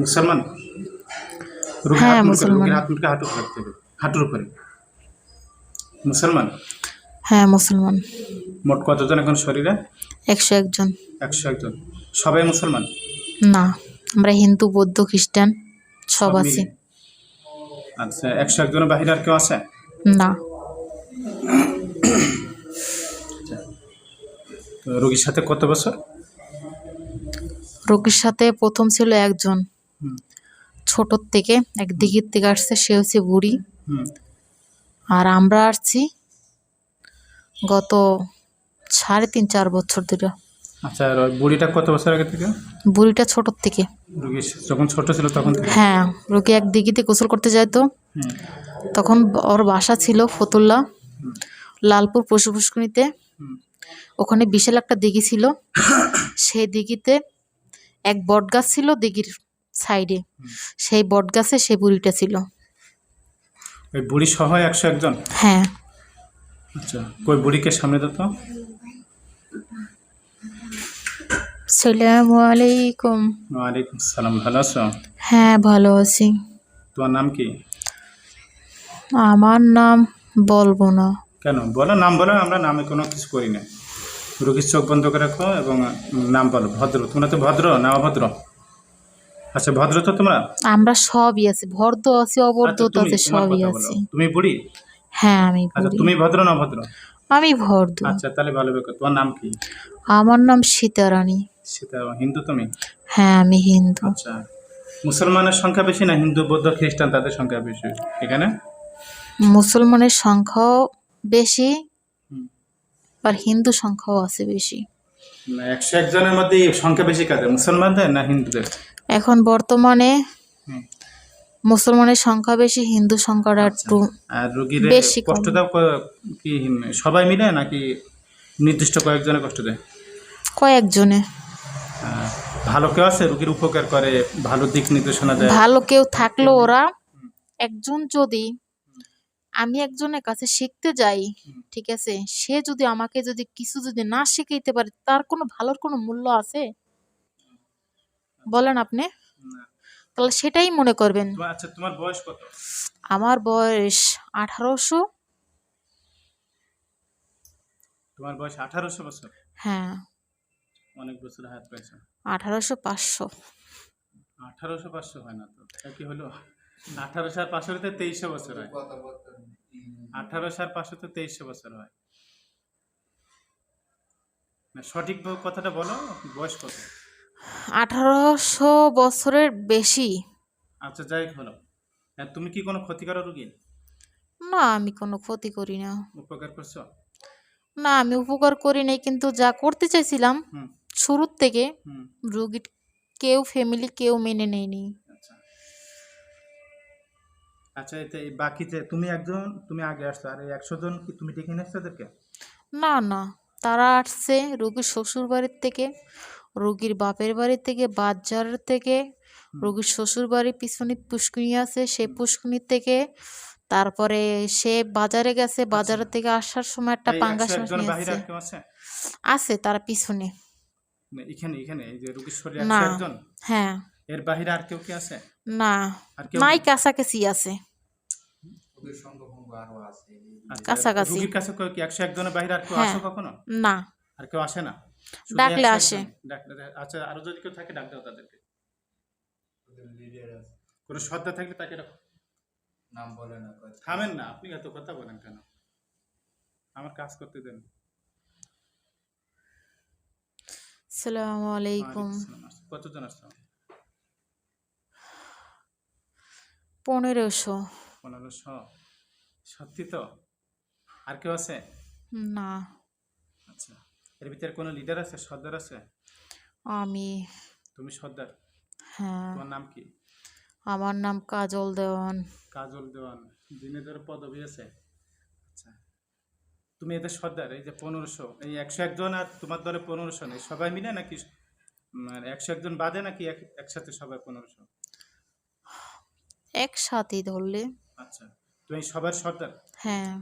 মুসলমান? হ্যাঁ, মুসলমান। রুগীর হাঁটু রাখতে হবে? হাঁটুর উপরে। মুসলমান? হ্যাঁ মুসলমান। মোট কতজন এখন শরীরে? একশো একজন। একশো একজন। সবাই মুসলমান? না আমরা হিন্দু বৌদ্ধ খ্রিস্টান সব আছি। আচ্ছা একশো একজনের বাহিরে আর কেউ আছে? না। তো রোগীর সাথে কত বছর? রোগীর সাথে প্রথম ছিল একজন। ছোটোর থেকে এক দিঘির থেকে আসছে সে হচ্ছে বুড়ি। আর আমরা আসছি গত সাড়ে তিন চার বছর ধরে। আচ্ছা আর বুড়িটা কত বছর আগে থেকে? বুড়িটা ছোটোর থেকে। রোগী যখন ছোট ছিল তখন হ্যাঁ রোগী এক দিঘিতে গোসল করতে যাইতো তখন ওর বাসা ছিল ফতুল্লা লালপুর পশু পুষ্করিণীতে ওখানে বিশাল একটা দিঘি ছিল। সেই দিঘিতে এক বট গাছ ছিল দিঘির সাইডে। সেই বট গাছে সেই বুড়িটা ছিল। ওই বুড়ি সহ একশো একজন? হ্যাঁ। আচ্ছা কই বুড়িকে সামনে দিত সালামু আলাইকুম। ওয়ালাইকুম সালাম ভালো আছো? হ্যাঁ ভালো আছি। তোমার নাম কি? আমার নাম বলব না। কেন? বলো নাম বলো আমরা নামে কোনো কিছু করি না। রোগীর চোখ বন্ধ করে রাখো এবং নাম বলো ভদ্র। তোমরা তো ভদ্র না অভদ্র? আচ্ছা ভদ্র তো তোমরা? আমরা সবই আছি ভর্দ আছি অবর্দ আচ্ছা, তুমি, আছে সবই আছি। তুমি বুড়ি? হ্যাঁ আমি আচ্ছা তুমি ভদ্র না অভদ্র? আমি ভর্দ আচ্ছা তাহলে ভালো বেকার তোমার নাম কি? আমার নাম সীতারানী সেটা হিন্দু তুমি? হ্যাঁ আমি হিন্দু। আচ্ছা মুসলমানের সংখ্যা বেশি না হিন্দু বৌদ্ধ খ্রিস্টান? তাদের সংখ্যা বেশি এখানে? মুসলমানের সংখ্যাও বেশি। আর হিন্দু সংখ্যাও আছে বেশি। একশো একজনের মধ্যে সংখ্যা বেশি কাদের মুসলমানদের না হিন্দুদের? এখন বর্তমানে মুসলমানের সংখ্যা বেশি হিন্দু সংখ্যাটা একটু আর রুগীর বেশি কষ্ট দাও কি সবাই মিলে নাকি নির্দিষ্ট কয়েকজনে কষ্ট দেয়? কয়েকজনে। ভালো কেউ আছে রুগীর উপকার করে ভালো দিক নির্দেশনা দেয়? ভালো কেউ থাকল ওরা। একজন যদি আমি একজনের কাছে শিখতে যাই ঠিক আছে? সে যদি আমাকে যদি কিছু যদি না শিখাইতে পারে তার কোনো ভালোর কোনো মূল্য আছে? বলেন আপনি। তাহলে সেটাই মনে করবেন। আচ্ছা তোমার বয়স কত? আমার বয়স আঠারোশো। তোমার বয়স আঠারোশো বছর? হ্যাঁ। অনেক বছর হায়াত পেয়েছ আঠারোশো পাঁচশো। আঠারোশো পাঁচশো হয় না তো? কি হলো? আঠারোশো আর পাঁচশো হতে তেইশশো বছর হয়। আঠারোশো আর পাঁচশো তো তেইশশো বছর হয়। সঠিক কথাটা বলো বয়স কত? আঠারোশো বছরের বেশি। আচ্ছা যাই হলো। আর তুমি কি কোনো ক্ষতিকারক রুগী? না আমি কোনো ক্ষতি করি না। উপকার করছ? না আমি উপকার করি নাই কিন্তু যা করতে চাইছিলাম শুরুর থেকে রুগীর কেউ ফ্যামিলি কেউ মেনে নেয়নি। আচ্ছা আচ্ছা এতে বাকিতে তুমি একজন তুমি আগে আসছো আর এই একশো জন কি তুমি ডেকে নিয়ে আসছো ওদেরকে? না না তারা আসছে রুগীর শ্বশুর বাড়ির থেকে রুগীর বাপের বাড়ি থেকে বাজার থেকে রুগীর শ্বশুর বাড়ির পিছনে পুষ্কুনি আছে সেই পুষ্কুনির থেকে তারপরে সে বাজারে গেছে বাজার থেকে আসার সময় একটা পাঙ্গাস মাছ একজন নিয়ে আসছে। আছে? আছে তারা পিছনে। না, এখানে এখানে এই যে রুগীর শরীরে। একজন? হ্যাঁ। এর বাহিরে আর কেউ কি আছে? না নাই? কাছাকাছি আছে। আচ্ছা, কাছাকাছি। রুগীর কাছে কেউ কি একশো একজনের বাহিরে আর কেউ হ্যাঁ। আসে কখনো? না। আর কেউ আসে না? ডাকলে আসে। ডাকলে- আচ্ছা আরও যদি কেউ থাকে ডাক দাও তাদেরকে। কোনো শ্রদ্ধা থাকলে তাকে নাম বলে না থামেন না আপনি এত কথা বলেন কেন? আমার কাজ করতে দেন। সালামু আলাইকুম। ওয়ালাইকুম আসসালাম। কতজন আসছো পনেরোশো। পনেরোশো। সত্যি তো? আর কেউ আছে? না। আচ্ছা। এর ভিতরে কোনো লিডার আছে? সর্দার আছে? আমি। তুমি সর্দার? হ্যাঁ। তোমার নাম কি? আমার নাম কাজল দেওয়ান। কাজল দেওয়ান। দিনে ধরে পদবি আছে? আচ্ছা। তুমি এদের সর্দার? এই যে পনেরোশো। এই একশো একজন আর তোমার দলে পনেরোশো নেই। সবাই মিলে নাকি? মানে একশো একজন বাদে নাকি এক- একসাথে সবাই পনেরোশো? একসাথে ধরলে। আচ্ছা তুমি সবার সর্দার হ্যাঁ।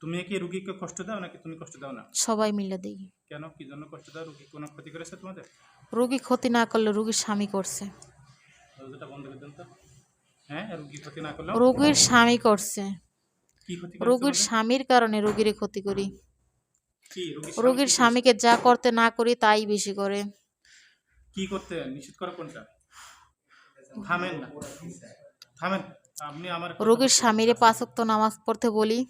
তুমি কি রুগীকে কষ্ট দাও নাকি তুমি কষ্ট দাও না? সবাই মিলে দিই। কেন? কি জন্য কষ্ট দাও? রুগী কোনো ক্ষতি করেছে তোমাদের? রুগী ক্ষতি না করলে রুগীর স্বামী করছে। দরজাটা বন্ধ করে দেন তো। হ্যাঁ রুগী ক্ষতি না করলেও? রোগীর স্বামী করছে। কি ক্ষতি করেছে রোগীর স্বামীর কারণে রোগীর ক্ষতি করি। কি রোগীর রোগীর স্বামীকে যা করতে না করি তাই বেশি করে। কি করতে? নিষেধ করে কোনটা? থামেন না। থামেন। আপনি আমার রোগীর স্বামীরে পাঁচক্ত নামাজ পড়তে বলি।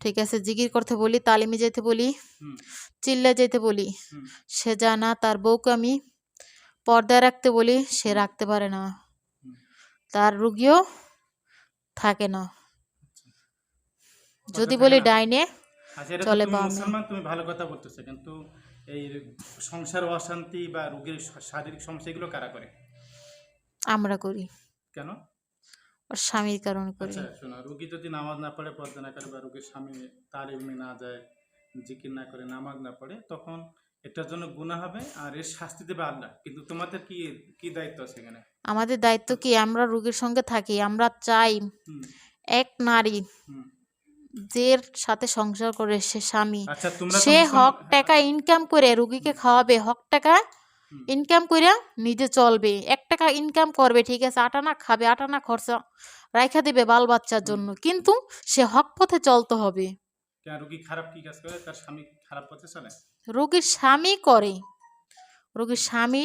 ঠিক আছে জিকির করতে বলি তালিমে যেতে বলি চিল্লা যেতে বলি। সে জানা তার বউকে আমি পর্দায় রাখতে বলি সে রাখতে পারে না। তার রুগীও থাকে না। যদি বলি ডাইনে আচ্ছা চলে মুসলমান তুমি ভালো কথা বলতেছো কিন্তু এই সংসার অশান্তি বা রোগীর শারীরিক সমস্যা এগুলো কারা করে? আমরা করি। কেন? ওর স্বামীর কারণে করি। আচ্ছা শোনো রুগী যদি নামাজ না পড়ে পর্দা না করে বা রুগীর স্বামী তার এমনি না যায় জিকির না করে নামাজ না পড়ে তখন এটার জন্য গুণা হবে আর এর শাস্তি দেবে আল্লাহ। কিন্তু তোমাদের কি কি দায়িত্ব আছে এখানে? আমাদের দায়িত্ব কি? আমরা রুগীর সঙ্গে থাকি আমরা চাই এক নারী যে সাথে সংসার করে সে স্বামী। আচ্ছা সে হক টাকা ইনকাম করে রুগীকে খাওয়াবে হক টাকা। ইনকাম করে নিজে চলবে। এক টাকা ইনকাম করবে ঠিক আছে আটানা খাবে আটানা খরচা রাইখা দিবে বাল বাচ্চার জন্য। কিন্তু সে হক পথে চলতে হবে। কেন খারাপ কি কাজ করে? তার স্বামী খারাপ পথে চলে? রোগীর স্বামী করে। রোগীর স্বামী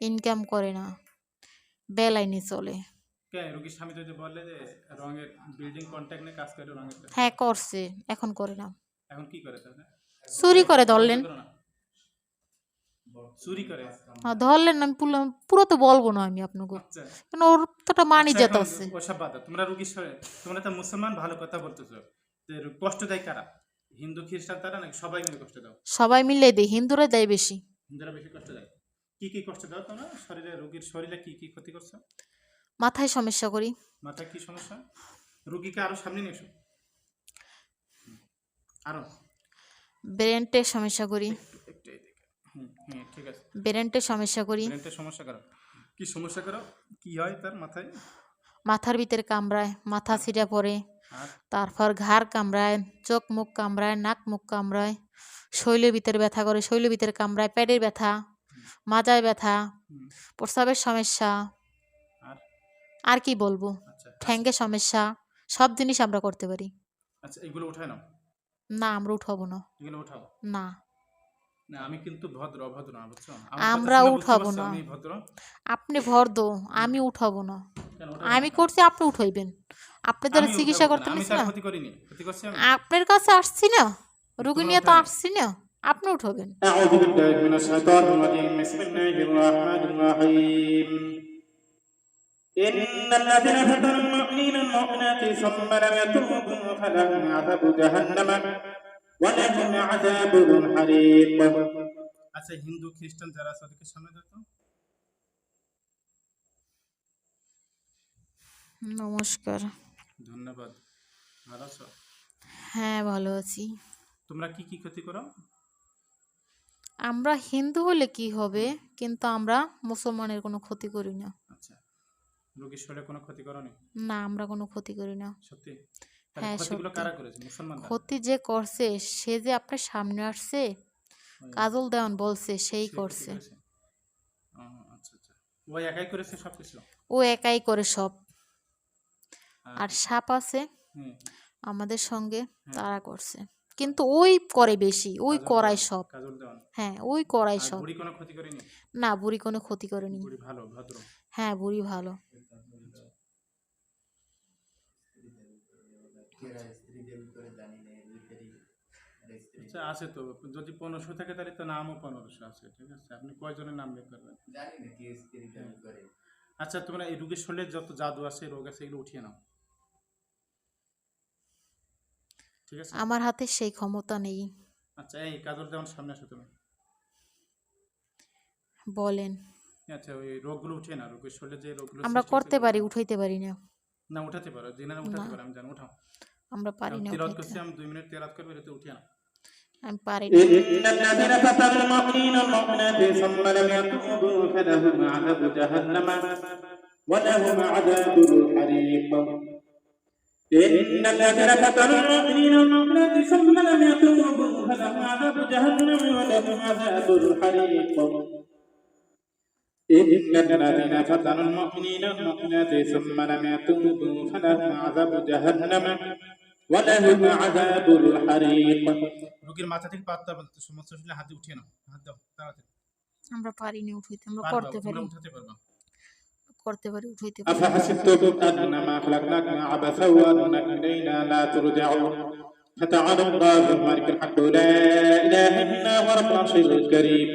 ইনকাম করে না। বেলাইনে চলে। কে স্বামী যদি বলে যে রঙের বিল্ডিং কন্ট্যাক্ট নিয়ে কাজ করে রঙের হ্যাঁ করছে এখন করে না। এখন কি করে চুরি করে ধরলেন। চুরি করে। হ্যাঁ, ধরলেন আমি পুরো- তো বলব না আমি আপনাকে। আচ্ছা। কেন ওর তো একটা মানি আচ্ছা, যেত আছে। ওসব বাদ তোমরা রুগীর সরে- তোমরা তো মুসলমান ভালো কথা বলতেছো। যে কষ্ট দেয় কারা? হিন্দু খ্রিস্টান তারা নাকি সবাই মিলে কষ্ট দাও? সবাই মিলে দেয় হিন্দুরা দেয় বেশি। হিন্দুরা বেশি কষ্ট দেয়। কি কি কষ্ট দাও তোমরা? শরীরে রুগীর শরীরে কি কি ক্ষতি করছ? মাথায় সমস্যা করি। মাথায় কি সমস্যা? রুগীকে আরও সামনে নিয়ে এসো। আরও। ব্রেনটে সমস্যা করি। হুম হুম ঠিক আছে। ব্রেনটে সমস্যা করি। ব্রেনটা সমস্যা করো। কি সমস্যা করো? কি হয় তার মাথায়? মাথার ভিতরে কামড়ায় মাথা ছিঁড়া পড়ে। তারপর ঘাড় কামড়ায় চোখ মুখ কামড়ায় নাক মুখ কামড়ায় শৈলের ভিতরে ব্যথা করে শৈলের ভিতরে কামড়ায় পেটের ব্যথা মাজায় ব্যথা প্রস্রাবের সমস্যা। আর? কি বলব? আচ্ছা ঠ্যাঙ্গে সমস্যা সব জিনিস আমরা করতে পারি। আচ্ছা এগুলো উঠায় নাও। না আমরা উঠাবো না। এগুলো উঠাও। না। না আমি কিন্তু ভদ্র অভদ্র না বুঝছো আমরা উঠাবো না। আমি ভদ্র আপনি ভর দো আমি উঠাবো না কেন উঠাবো আমি না? করছি আপনি উঠাইবেন আপনি দ্বারা আমি চিকিৎসা উঠাবো করতে না, আমি নিস তার না ক্ষতি করিনি ক্ষতি করছি আমি আপনার কাছে আসছি না রুগী তোমরা নিয়ে তো উঠাবে। আসছি না আপনি উঠাবেন أعوذ بالله من الشيطان الرجيم بسم الله الرحمن الرحيم إن الذين فتنوا المؤمنين المؤمنات ثم لم يتوبوا فلهم عذاب جهنم ولهم عذاب الحريق আচ্ছা হিন্দু খ্রিস্টান যারা আছে ওদেরকে সামনে দাও তো নমস্কার ধন্যবাদ ভালো আছো হ্যাঁ ভালো আছি তোমরা কি কি ক্ষতি করো আমরা হিন্দু হলে কি হবে কিন্তু আমরা মুসলমানের কোনো ক্ষতি করি না আচ্ছা রোগীর শরীরে কোনো ক্ষতি করো নি না আমরা কোনো ক্ষতি করি না সত্যি তাহলে হ্যাঁ, ক্ষতি যে করছে সে যে আপনার সামনে আসছে কাজল দেওয়ান বলছে সেই করছে। আচ্ছা আচ্ছা। ও একাই করে সব। আর সাপ আছে আমাদের সঙ্গে তারা করছে। কিন্তু ওই করে বেশি ওই করায় সব। হ্যাঁ ওই করাই সব। না বুড়ি কোনো ক্ষতি করেনি। হ্যাঁ বুড়ি ভালো কেরা স্ত্রীদের উপরে জানি না এর ভিতরেই একটা স্ত্রী আচ্ছা আছে তো। যদি পনেরোশো থাকে তাহলে তো নামও পনেরোশো আছে ঠিক আছে? আপনি কয়জনের নাম বের করবেন? আচ্ছা তোমরা এই রোগীর শরীরে যত জাদু আছে রোগ আছে এগুলো উঠিয়ে নাও। ঠিক আছে? আমার হাতে সেই ক্ষমতা নেই। আচ্ছা এই কাজল দেওয়ার সামনে আসো তুমি। বলেন। আচ্ছা ওই রোগগুলো উঠিয়ে না রোগের শরীরে যে রোগগুলো আমরা করতে পারি উঠাইতে পারি না। না উঠাতে পারো জেনারে উঠাতে পারো আমি জানি উঠাও। আমরা পারি না তেরাত উঠাইতে। করছি আমি দুই মিনিট তেরাত করবো এটাতে উঠিয়ে না আমি পারি না إن الذين فتنوا المؤمنين المؤمنات ثم لم يتوبوا فلهم عذاب جهنم ولهم عذاب الحريق إن الذين فتنوا المؤمنين المؤمنات ثم لم يتوبوا فلهم عذاب جهنم ولهم عذاب الحريق إن الذين فتنوا المؤمنين والمؤمنات ثم لم يتوبوا فلهم عذاب جهنم ولهم عذاب الحريق রোগীর মাথা থেকে পাততে বলতে সমস্ত শরীরে হাত দিয়ে উঠিয়ে নাও হাত দাও তাড়াতাড়ি আমরা পারিনি উঠাইতে আমরা পারবা, করতে তোমরা পারি উঠাতে পারবা করতে পারি উঠাইতে পারি أفحسبتم أنما خلقناكم عبثا وأنكم إلينا لا ترجعون فتعالى الله الملك الحق لا إله إلا هو رب العرش الكريم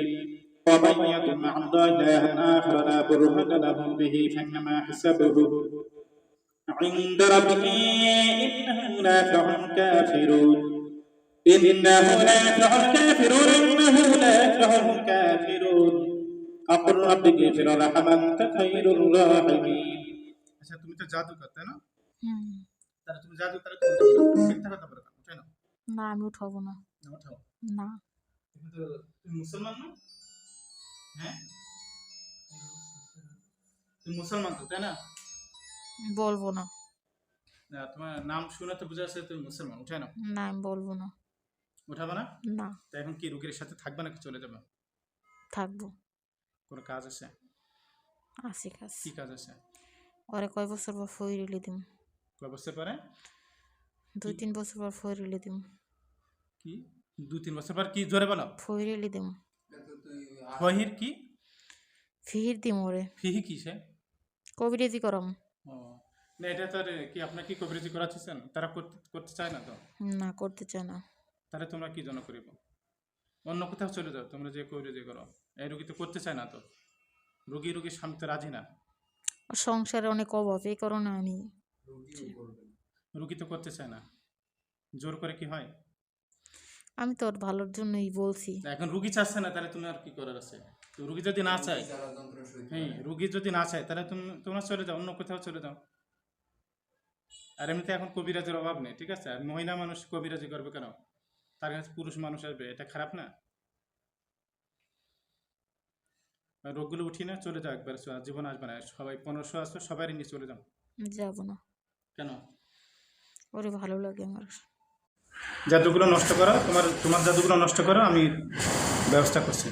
ومن يكن مع الله إلها آخر لا برهان له به فإنما حسابه عند ربه إنه لا يفلح الكافرون إنه لا يفلح الكافرون إنه لا يفلح الكافرون أقل رب اغفر لهم أنت خير الراحمين আচ্ছা তুমি তো জাদুকর তাই না হুম তাহলে তুমি জাদু তাহলে তুমি মিথ্যা কথা বলো কেন? উঠাই নাও না আমি উঠাবো না না, উঠাও না তুমি তো তুমি মুসলমান না হ্যাঁ তুমি মুসলমান তো তাই না বলব না। না তোমার নাম শুনে তো বোঝা যাচ্ছে তুমি মুসলমান উঠাই নাও। না আমি বলব না। উঠাবে না? না। তা এখন কি রুগীর সাথে থাকবে নাকি চলে যাবে? থাকব। কোনো কাজ আছে? আসি কাজ। কি কাজ আছে? ওরে কয় বছর পর ফইরিলে দিম। কয় বছর পরে? দুই তিন বছর পর ফইরিলে দিম। কি? দু তিন বছর পর কি জোরে বলো? ফইরিলে দিম। তো ফহির কি? ফিহির দিম ওরে। ফিহি কি সে কবিরাজি করম। না এটা তো আর কি আপনার কি কভারেজি করাচ্ছেন? তারা করতে করতে চায় না তো? না করতে চায় না। তাহলে তোমরা কি জন্য করিব? অন্য কোথাও চলে যাও তোমরা যে কভারেজি করো। এই রুগী তো করতে চায় না তো? রুগী রুগীর স্বামী তো রাজি না। সংসারে অনেক অভাব এই কারণে আমি রুগীও করবে না। রুগী তো করতে চায় না। জোর করে কি হয়? আমি তো ওর ভালোর জন্যই বলছি। এখন রুগী চাচ্ছে না তাহলে তুমি আর কি করার আছে? তো রুগী যদি না চায় হ্যাঁ রুগী যদি না চায় তাহলে তুমি তোমরা চলে যাও অন্য কোথাও চলে যাও। আর এমনিতে এখন কবিরাজের অভাব নেই ঠিক আছে? আর মহিলা মানুষ কবিরাজি করবে কেন? তার কাছে পুরুষ মানুষ আসবে এটা খারাপ না? রোগগুলো উঠি না চলে যাও একবার জীবন আসবে না। সবাই পনেরোশো আসতো সবাই নিয়ে চলে যাও। যাব না। কেন? ওরে ভালো লাগে আমার। জাদুগুলো নষ্ট করো তোমার তোমার জাদুগুলো নষ্ট করো আমি ব্যবস্থা করছি।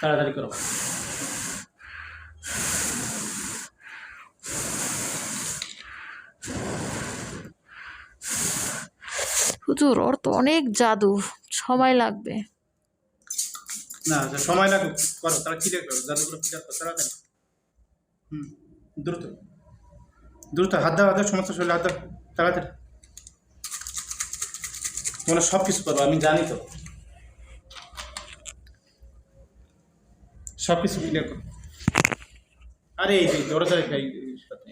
তাড়াতাড়ি করো। হুজুর ওর তো অনেক জাদু। সময় লাগবে। না আচ্ছা, সময় লাগুক করো তারা ক্লিয়ার করো। জাদুগুলো ক্লিয়ার করো তাড়াতাড়ি। হুম দ্রুত। দ্রুত হাত দাও হাত দাও, সমস্ত শরীরে হাত দাও, তাড়াতাড়ি। তোমরা সব কিছু করো আমি জানি তো। সব কিছু ক্লিয়ার করো আরে এই খাই সাথে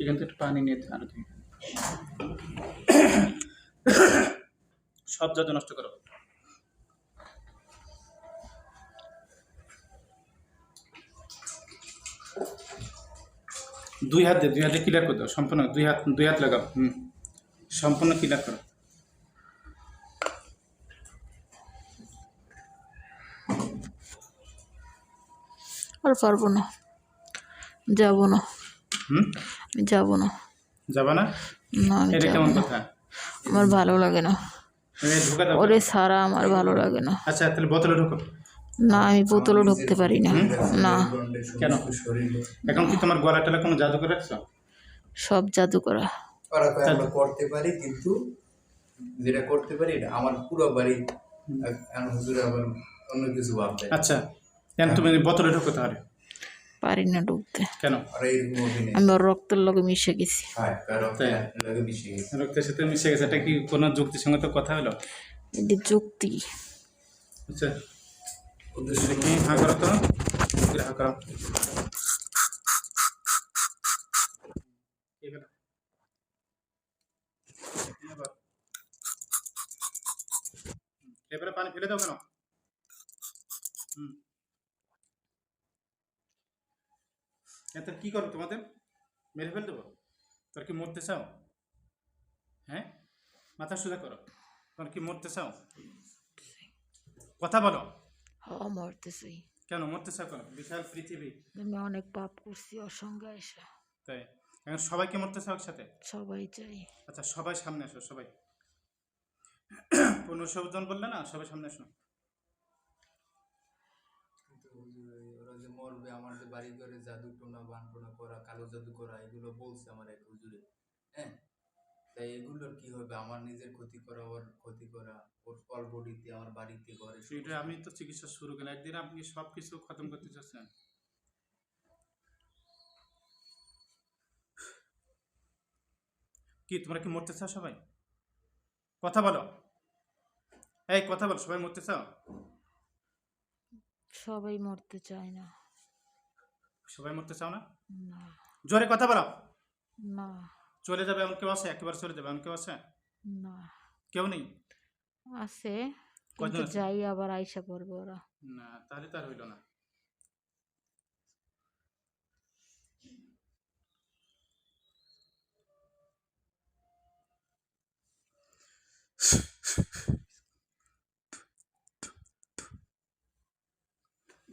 এখান থেকে একটু পানি নিয়ে আরও সব জাদু নষ্ট করো। দুই হাত দিয়ে দুই হাতে ক্লিয়ার করে দাও সম্পূর্ণ দুই হাত দুই হাত লাগাও হুম। সম্পূর্ণ ক্লিয়ার করো। আর পারব না। যাব না। হুম? যাব না। যাবা না? না আমি এটা যাব কেমন না। কথা? আমার ভালো লাগে না। ওরে সারা আমার ভালো লাগে না। আচ্ছা তাহলে বোতলে ঢোকো। না আমি বোতলও ঢুকতে পারি না। না। কেন? এখন কি তোমার গলা টলা কোনো জাদু করে রাখছো? সব জাদু করা আমরা করতে পারি কিন্তু যেটা করতে পারি এটা আমার পুরো বাড়ি এখন হুজুর আবার অন্য কিছু ভাবতে আচ্ছা কেন তুমি বোতলে ঢোকো তাহলে? পারি না ঢুকতে। কেন? আমি ওর রক্তের লগে মিশে গেছি। হয় তাই? মিশে গেছে। রক্তের সাথে মিশে গেছে এটা কি কোনো যুক্তির সঙ্গে তো কথা হলো? এটি যুক্তি। আচ্ছা। করো তো মুখে হা করো এবার। পানি ফেলে দাও কেন? হুম। এত কি করো তোমাদের? মেরে ফেল দেবো? তোর কি মরতে চাও? হ্যাঁ? মাথা সোজা করো। তোর কি মরতে চাও? কথা বলো। মরতেছি কেন মরতে চাও কেন? বিশাল পৃথিবী। আমি অনেক পাপ করছি ওর সঙ্গে এসে তাই? এখন সবাইকে মরতে চাও একসাথে সবাই চাই। আচ্ছা সবাই সামনে আসো সবাই। পনেরোশো জন বললে না সবাই সামনে আসো। ওরা যে মরবে আমার যে বাড়ি ঘরে জাদু টোনা বান টোনা করা কালো জাদু করা এগুলো বলছে আমার এক হুজুরে। হ্যাঁ? তাই এগুলোর কি হবে? আমার নিজের ক্ষতি করা ওর ক্ষতি করা ওর অলবডিতে আমার বাড়িতে ঘরে সেটা আমি তো চিকিৎসা শুরু করলাম একদিন আপনি সব কিছু খতম করতে চাচ্ছেন? কি তোমরা কি মরতে চাও সবাই? কথা বলো। এই কথা বলো সবাই মরতে চাও? সবাই মরতে চায় না। সবাই মরতে চাও না? না। জোরে কথা বলো। না। চলে যাবে এমন কেউ আছে? একেবারে চলে যাবে এমন কেউ আছে? না। কেউ নেই? আছে। কিন্তু যাই আবার আইসা পড়বে ওরা। না তাহলে তার হইল না।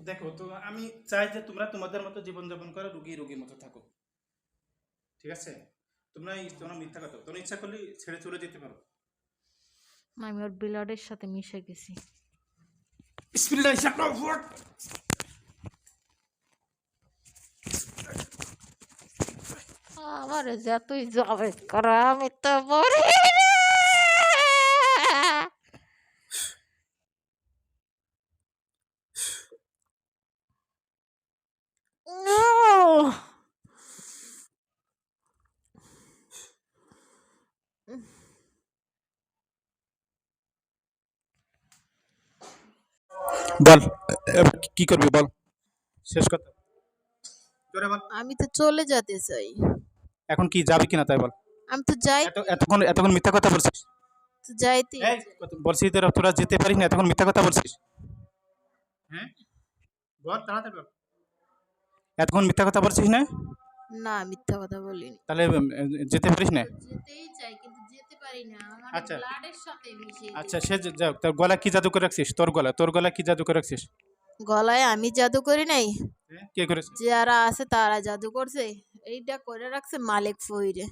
দেখো তো আমি চাই যে তোমরা তোমাদের মতো জীবনযাপন করো রুগী রুগীর মতো থাকো। ঠিক আছে? তোমরা তোমরা মিথ্যা কথা তোমরা ইচ্ছা করলে ছেড়ে চলে যেতে পারো। আমি ওর ব্লাডের সাথে মিশে গেছি। আমার যতই জবে করা আমি তো মরি। বল কি করবি বল? শেষ কথা। জোরে বল। আমি তো চলে যেতে চাই। এখন কি যাবি কিনা তাই বল। আমি তো যাই এত এতক্ষণ এতক্ষণ মিথ্যা কথা বলছিস? তো যাইতে এই কত- বলছিস তোরা তোরা যেতে পারিস না এতক্ষণ মিথ্যা কথা বলছিস। হ্যাঁ? বল তাড়াতাড়ি বল। এতক্ষণ মিথ্যা কথা বলছিস না? না মিথ্যা কথা বলিনি। তাহলে যেতে পারিস না? যেতেই চাই কিন্তু পারি না। আমার আচ্ছা। ব্লাডের সাথে মিশে আচ্ছা সে যে- যাক তোর গলা কি জাদু করে রাখছিস? তোর গলা তোর গলা কি জাদু করে রাখছিস? গলায় আমি জাদু করি নাই। হ্যাঁ? কে করেছে? যারা আছে তারা জাদু করছে। এইটা করে রাখছে মালিক ফইরে।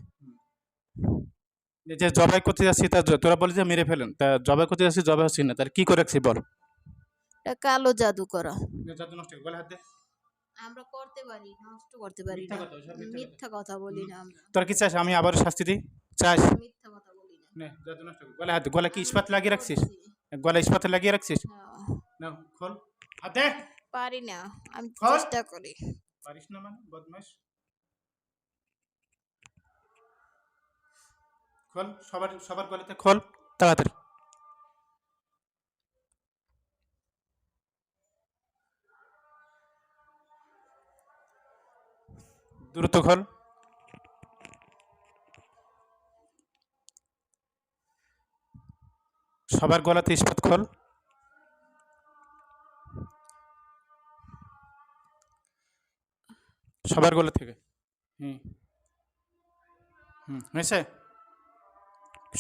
এই যে জবাই করতে যাচ্ছি তা জ- তোরা বলে যে মেরে ফেলেন। তা জবাই করতে যাচ্ছি জবাই হচ্ছি না। তার কি করে রাখছি বল? এটা কালো জাদু করা। জাদু নষ্ট গলা হাত আমরা করতে পারি নষ্ট করতে পারি মিথ্যা না। কথা, মিথ্যা কথা। বলি না আমরা। তোর কি চাস? আমি আবার শাস্তি দিই? চাস? মিথ্যা কথা বলি না জাদু নষ্ট কর। গলা হাত গলা কি ইস্পাত লাগিয়ে রাখছিস? গলা ইস্পাতে লাগিয়ে রাখছিস? না। খোল। হাত দে। পারি না আমি। চেষ্টা করি। পারিস না মানে বদমাস খোল সবার সবার গলাতে খোল তাড়াতাড়ি। দ্রুত খোল। সবার গলাতে ইস্পাত খোল। সবার গলা থেকে। হুম। হুম, হয়েছে?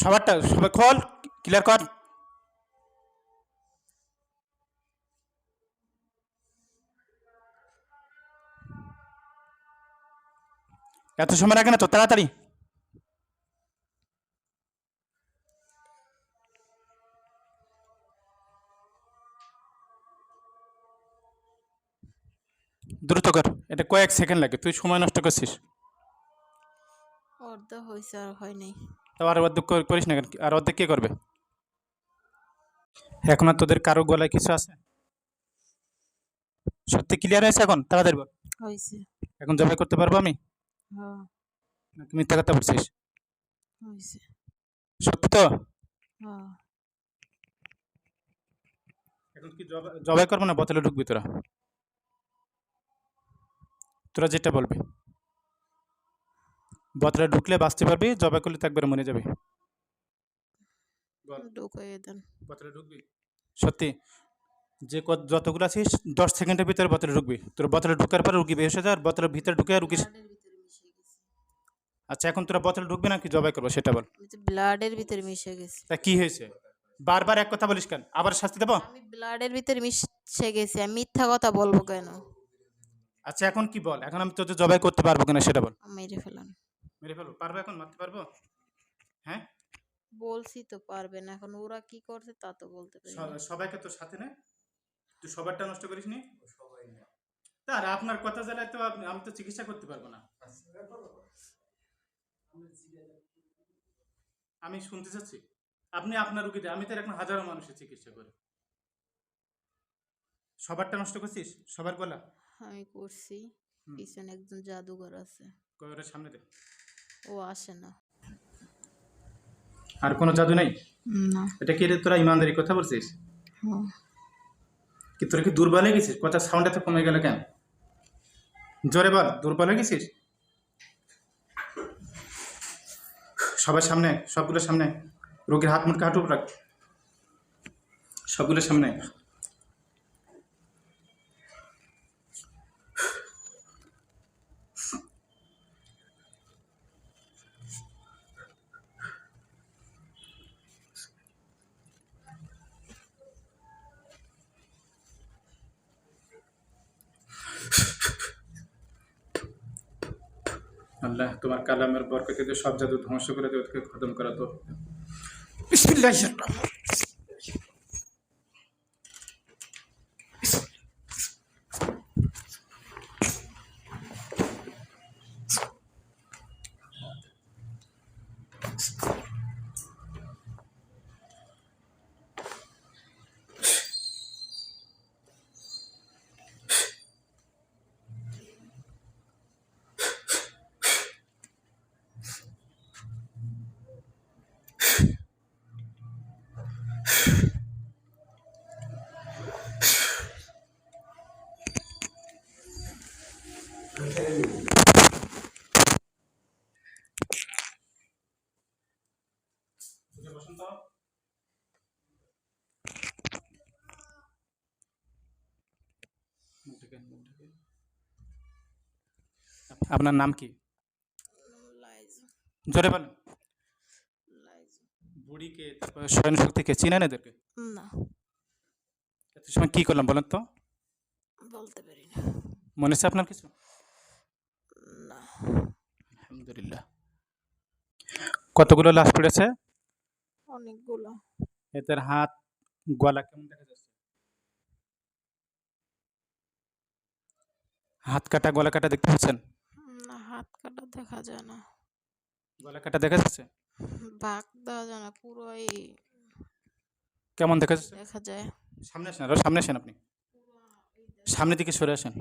সবারটা, সবাই খোল ক্লিয়ার কর। এত সময় রাখে না তো, তাড়াতাড়ি। দ্রুত কর এটা কয়েক সেকেন্ড লাগে তুই সময় নষ্ট করছিস। অর্ধ হয়েছে আর হয় নাই। তো আর অর্ধেক করিস না কেন আর অর্ধেক কে করবে? এখন আর তোদের কারও গলায় কিছু আছে? সত্যি ক্লিয়ার হয়েছে এখন? তাড়াতাড়ি বল। হয়েছে এখন জবাই করতে পারব আমি? হ্যাঁ নাকি মিথ্যা কথা বলছিস? হয়েছে সত্যি তো? হ্যাঁ এখন কি জবাই- জবাই করব না বোতলে ঢুকবি তোরা? তোরা যেটা বলবি। বোতলে ঢুকলে বাঁচতে পারবি জবাই করলে তো একবারে মরে যাবে। ঢুকবি? সত্যি যে যতগুলো আছিস দশ সেকেন্ডের ভিতরে বোতলে ঢুকবি। তোর বোতলে ঢুকার পরে রুগী হয়ে যায় আর বোতলের ভিতরে ঢুকে রুগী আচ্ছা এখন তোরা বোতলে ঢুকবি না কি জবাই করব সেটা বল। ব্লাডের ভিতরে মিশে গেছি। তা কি হয়েছে? বারবার এক কথা বলিস কেন? আবার শাস্তি দেবো? আমি ব্লাডের ভিতরে মিশে গেছি আমি মিথ্যা কথা বলব কেন? আচ্ছা এখন কি বল? এখন আমি তোদের জবাই করতে পারব কিনা সেটা বল। মেরে ফেলান এখন? মারতে পারব? হ্যাঁ? বলছি তো পারবে না এখন ওরা কি করছে তা তো বলতে পারি সবাইকে তো সাথে নে। তুই সবারটা নষ্ট করিস নি? সবাই না তার আপনার কথা জ্বালায় তো আপনি আমি তো চিকিৎসা করতে পারব না। আমি শুনতে চাচ্ছি। আপনি আপনার রুগীতে আমি তো এখন হাজারো মানুষের চিকিৎসা করি। সবারটা নষ্ট করছিস? সবার গলা? আমি করছি। পিছনে একজন জাদুঘর আছে। কয়ের সামনে দে ও আসে না। আর কোনো জাদু নেই? না। এটা কি রে তোরা ইমানদারি কথা বলছিস? কি তোরা কি দুর্বল হয়ে গেছিস? কথা সাউন্ড এত কমে গেল কেন? জোরে বল দুর্বল হয়ে গেছিস? সবার সামনে সবগুলোর সামনে। রোগীর হাত মুটকে হাঁটু রাখ। সবগুলোর সামনে। আল্লাহ, তোমার কালামের বরকতে সব জাদু ধ্বংস করে দিয়ে, ওদেরকে খতম করা তো বিসমিল্লাহির রহমানির তো। আপনার নাম কি? জোরে বলেন। বুড়িকে তারপরে স্বয়ং শক্তিকে চিনেন এদেরকে? না। এত সময় কি করলাম বলেন তো? বলতে পারি না। মনে আছে আপনার কিছু? না। আলহামদুলিল্লাহ। কতগুলো লাশ পড়েছে? অনেকগুলো। এদের হাত গলা কেমন দেখা যাচ্ছে? হাত কাটা গলা কাটা দেখতে পাচ্ছেন? না হাত কাটা দেখা যায় না। গলা কাটা দেখা যাচ্ছে? বাঘ দেওয়া যায় না পুরোই কেমন দেখা যাচ্ছে? দেখা যায়। সামনে আসেন আরও সামনে আসেন আপনি। সামনের দিকে সরে আসেন।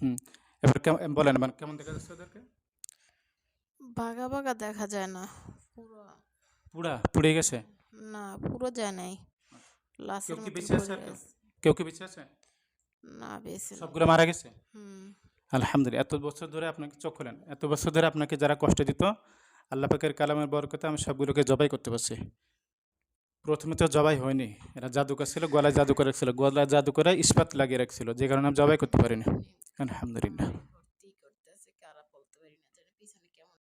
হুম এবার কেমন বলেন কেমন দেখা যাচ্ছে ওদেরকে? বাঘা বাঘা দেখা যায় না পুরো পুরা পুড়ে গেছে? না পুরো যায় নাই। লাশের কেউ কি বেঁচে আছে? আর কেউ? কেউ কি বেঁচে আছে? না বেশি না। সবগুলো মারা গেছে? হুম। আলহামদুলিল্লাহ এত বছর ধরে আপনাকে চোখ খোলেন এত বছর ধরে আপনাকে যারা কষ্ট দিত আল্লাহ পাকের কালামের বরকতে আমি সবগুলোকে জবাই করতে পারছি। প্রথমে তো জবাই হয়নি এরা জাদুকর ছিল গলায় জাদু করে রাখছিল গলায় জাদু করে ইস্পাত লাগিয়ে রাখছিল যে কারণে আমি জবাই করতে পারিনি। আলহামদুলিল্লাহ।